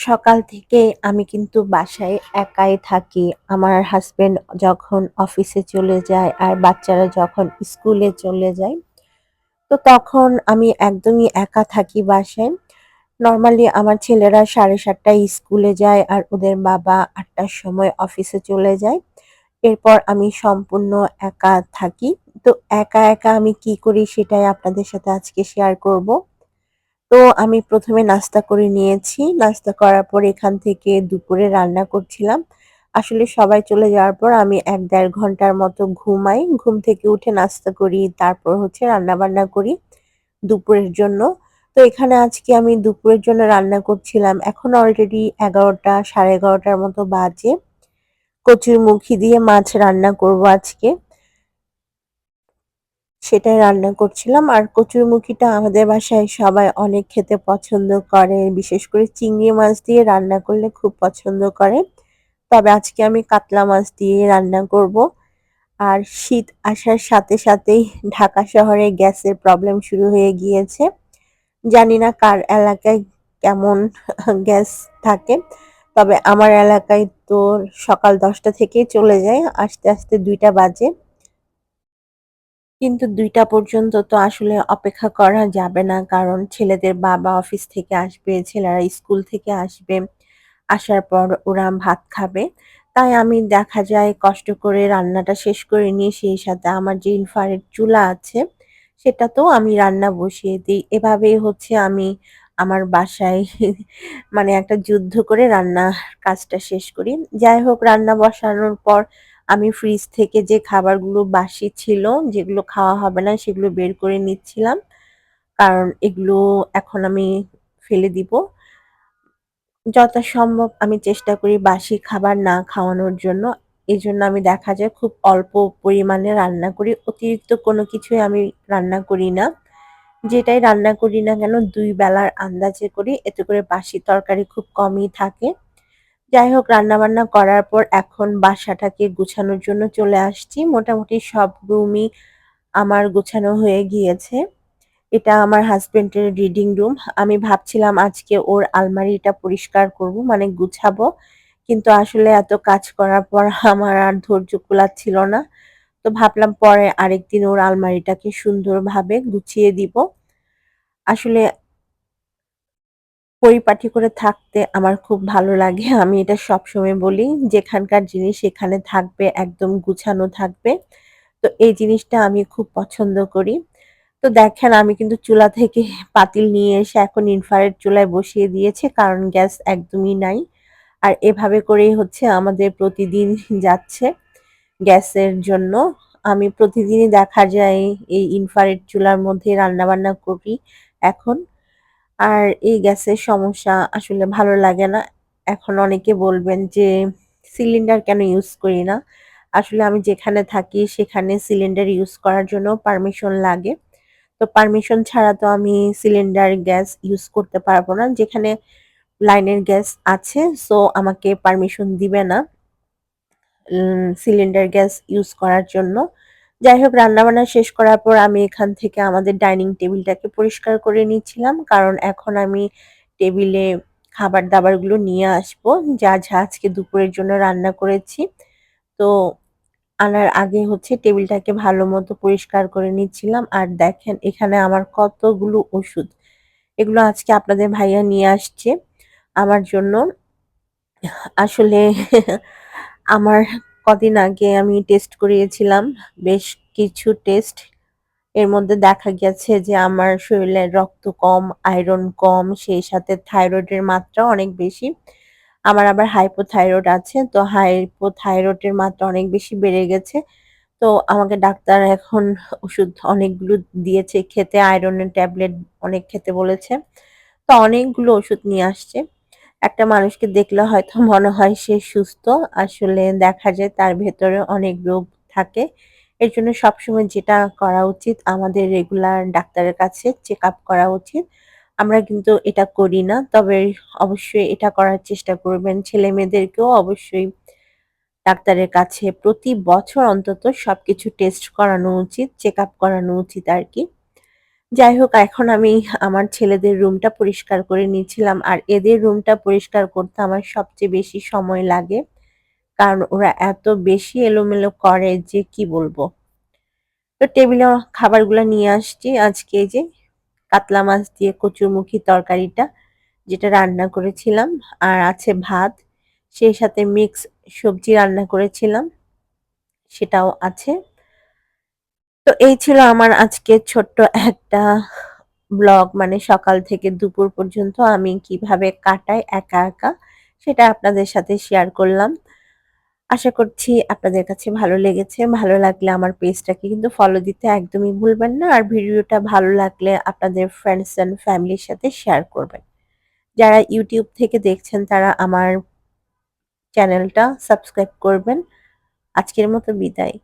সকাল থেকে আমি কিন্তু বাসায় একাই থাকি। আমার হাসব্যান্ড যখন অফিসে চলে যায় আর বাচ্চারা যখন স্কুলে চলে যায়, তো তখন আমি একদমই একা থাকি বাসায়। নরমালি আমার ছেলেরা সাড়ে সাতটায় স্কুলে যায় আর ওদের বাবা আটটার সময় অফিসে চলে যায়। এরপর আমি সম্পূর্ণ একা থাকি। তো একা, একা আমি কি করি সেটাই আপনাদের সাথে আজকে শেয়ার করব। তো আমি প্রথমে নাস্তা করে নিয়েছি। নাস্তা করার পর এখান থেকে দুপুরে রান্না করছিলাম। আসলে সবাই চলে যাওয়ার পর আমি এক দেড় ঘণ্টার মতো ঘুমাই। ঘুম থেকে উঠে নাস্তা করি। তারপর হচ্ছে রান্নাবান্না করি দুপুরের জন্য। তো এখানে আজকে আমি দুপুরের জন্য রান্না করছিলাম। এখন অলরেডি ১১টা ১১:৩০ মতো বাজে। কচুর মুখি দিয়ে মাছ রান্না করব আজকে। সেটাই রান্না করছিলাম। আর কচুরমুখীটা আমাদের বাসায় সবাই অনেক খেতে পছন্দ করে। বিশেষ করে চিংড়ি মাছ দিয়ে রান্না করলে খুব পছন্দ করে। তবে আজকে আমি কাতলা মাছ দিয়ে রান্না করব। আর শীত আসার সাথে সাথেই ঢাকা শহরে গ্যাসের প্রবলেম শুরু হয়ে গিয়েছে। জানি না কার এলাকায় কেমন গ্যাস থাকে। তবে আমার এলাকায় তো সকাল ১০টা থেকেই চলে যায়। আস্তে আস্তে দুইটা বাজে। কিন্তু দুইটা পর্যন্ত তো আসলে অপেক্ষা করা যাবে না। কারণ ছেলেদের বাবা অফিস থেকে আসবে, ছেলেরা স্কুল থেকে আসবে। আসার পর ওরা ভাত খাবে। তাই আমি দেখা যায় কষ্ট করে রান্নাটা শেষ করে নিয়ে সেই সাথে আমার যে ইনফ্রারেড চুলা আছে সেটাতেও আমি রান্না বসিয়ে দিই। এভাবেই হচ্ছে আমি আমার বাসায় মানে একটা যুদ্ধ করে রান্নার কাজটা শেষ করি। যাই হোক রান্না বসানোর পর আমি ফ্রিজ থেকে যে খাবারগুলো বাসি ছিল, যেগুলো খাওয়া হবে না সেগুলো বের করে নিচ্ছিলাম। কারণ এগুলো এখন আমি ফেলে দিব। যথাসম্ভব আমি চেষ্টা করি বাসি খাবার না খাওয়ানোর জন্য। এই জন্য আমি দেখা যায় খুব অল্প পরিমাণে রান্না করি। অতিরিক্ত কোনো কিছুই আমি রান্না করি না। যেটাই রান্না করি না কেন দুই বেলার আন্দাজে করি। এতে করে বাসি তরকারি খুব কমই থাকে। যাই হোক রান্নাবান্না করার পর এখন বাসাটাকে গুছানোর জন্য চলে আসছি। মোটামুটি সব রুমই আমার গোছানো হয়ে গিয়েছে। এটা আমার হাসব্যান্ডের রিডিং রুম। আমি ভাবছিলাম আজকে ওর আলমারিটা পরিষ্কার করব মানে গুছাবো। কিন্তু আসলে এত কাজ করার পর আমার আর ধৈর্য ছিল না। তো ভাবলাম পরে আরেকদিন ওর আলমারিটাকে সুন্দরভাবে গুছিয়ে দিব। আসলে পরিপাটি করে থাকতে আমার খুব ভালো লাগে। আমি এটা সবসময় বলি যেখানকার জিনিস সেখানে থাকবে, একদম গুছানো থাকবে। তো এই জিনিসটা আমি খুব পছন্দ করি। তো দেখেন আমি কিন্তু চুলা থেকে পাতিল নিয়ে এসে এখন ইনফ্রারেড চুলায় বসিয়ে দিয়েছি কারণ গ্যাস একদমই নাই। আর এভাবে করেই হচ্ছে আমাদের প্রতিদিন যাচ্ছে গ্যাসের জন্য। আমি প্রতিদিনই দেখা যায় এই ইনফ্রারেড চুলার মধ্যে রান্নাবান্না করি এখন। আর এই গ্যাসের সমস্যা আসলে ভালো লাগে না। এখন অনেকে বলবেন যে, সিলিন্ডার কেন ইউজ করি না? আসলে আমি যেখানে থাকি সেখানে সিলিন্ডার ইউজ করার জন্য পারমিশন লাগে। তো পারমিশন ছাড়া তো আমি সিলিন্ডার গ্যাস ইউজ করতে পারব না। যেখানে লাইনের গ্যাস আছে সো আমাকে পারমিশন দিবে না সিলিন্ডার গ্যাস ইউজ করার জন্য। যাই হোক রান্নাবান্না শেষ করার পর আমি এখান থেকে আমাদের ডাইনিং টেবিলটাকে পরিষ্কার করে নিচ্ছিলাম। কারণ এখন আমি টেবিলে খাবার-দাবারগুলো নিয়ে আসব। যা, যা আজকে দুপুরের জন্য রান্না করেছি। তো আনার আগে হচ্ছে টেবিলটাকে ভালো মতো পরিষ্কার করে নিচ্ছিলাম। আর দেখেন এখানে আমার কতগুলো ওষুধ। এগুলো আজকে আপনাদের ভাইয়া নিয়ে আসছে আমার জন্য। আসলে আমার কদিন আগে আমি টেস্ট করিয়েছিলাম বেশ কিছু টেস্ট। এর মধ্যে দেখা গেছে যে আমার শরীরে রক্ত কম, আয়রন কম, সেই সাথে থাইরয়েডের মাত্রা অনেক বেশি। আমার আবার হাইপোথাইরয়েড আছে। তো হাইপোথাইরয়েডের মাত্রা অনেক বেশি বেড়ে গেছে। তো আমাকে ডাক্তার এখন ওষুধ অনেকগুলো দিয়েছে খেতে, আয়রনের ট্যাবলেট অনেক খেতে বলেছে। তো অনেকগুলো ওষুধ নিয়ে আসছে। একটা মানুষকে দেখলে হয়তো মনে হয় সে সুস্থ। আসলে দেখা যায় তার ভেতরে অনেক রোগ থাকে। এর জন্য সবসময় যেটা করা উচিত আমাদের রেগুলার ডাক্তারের কাছে চেক আপ করা উচিত। আমরা কিন্তু এটা করি না। তবে অবশ্যই এটা করার চেষ্টা করবেন। ছেলে মেয়েদেরকেও অবশ্যই ডাক্তারের কাছে প্রতি বছর অন্তত সবকিছু টেস্ট করানো উচিত, চেক আপ করানো উচিত আরকি। যাই হোক, এখন আমি আমার ছেলেদের রুমটা পরিষ্কার করে নিয়েছিলাম। আর এদের রুমটা পরিষ্কার করতে আমার সবচেয়ে বেশি সময় লাগে। কারণ ওরা এত বেশি এলোমেলো করে যে কি বলব? তো টেবিলে খাবারগুলো নিয়ে আসছি। আজকে যে কাতলা মাছ দিয়ে কচুরমুখী তরকারিটা, যেটা রান্না করেছিলাম। আর আছে ভাত, সেই সাথে মিক্স সবজি রান্না করেছিলাম। সেটাও আছে। তো এই ছিল আমার আজকে ছোট্ট একটা ব্লগ মানে সকাল থেকে দুপুর পর্যন্ত আমি কীভাবে কাটাই একা একা সেটা আপনাদের সাথে শেয়ার করলাম। আশা করছি আপনাদের কাছে ভালো লেগেছে। ভালো লাগলে আমার পেজটাকে কিন্তু ফলো দিতে একদমই ভুলবেন না। আর ভিডিওটা ভালো লাগলে আপনাদের ফ্রেন্ডস অ্যান্ড ফ্যামিলির সাথে শেয়ার করবেন। যারা ইউটিউব থেকে দেখছেন, তারা আমার চ্যানেলটা সাবস্ক্রাইব করবেন। আজকের মতো বিদায়।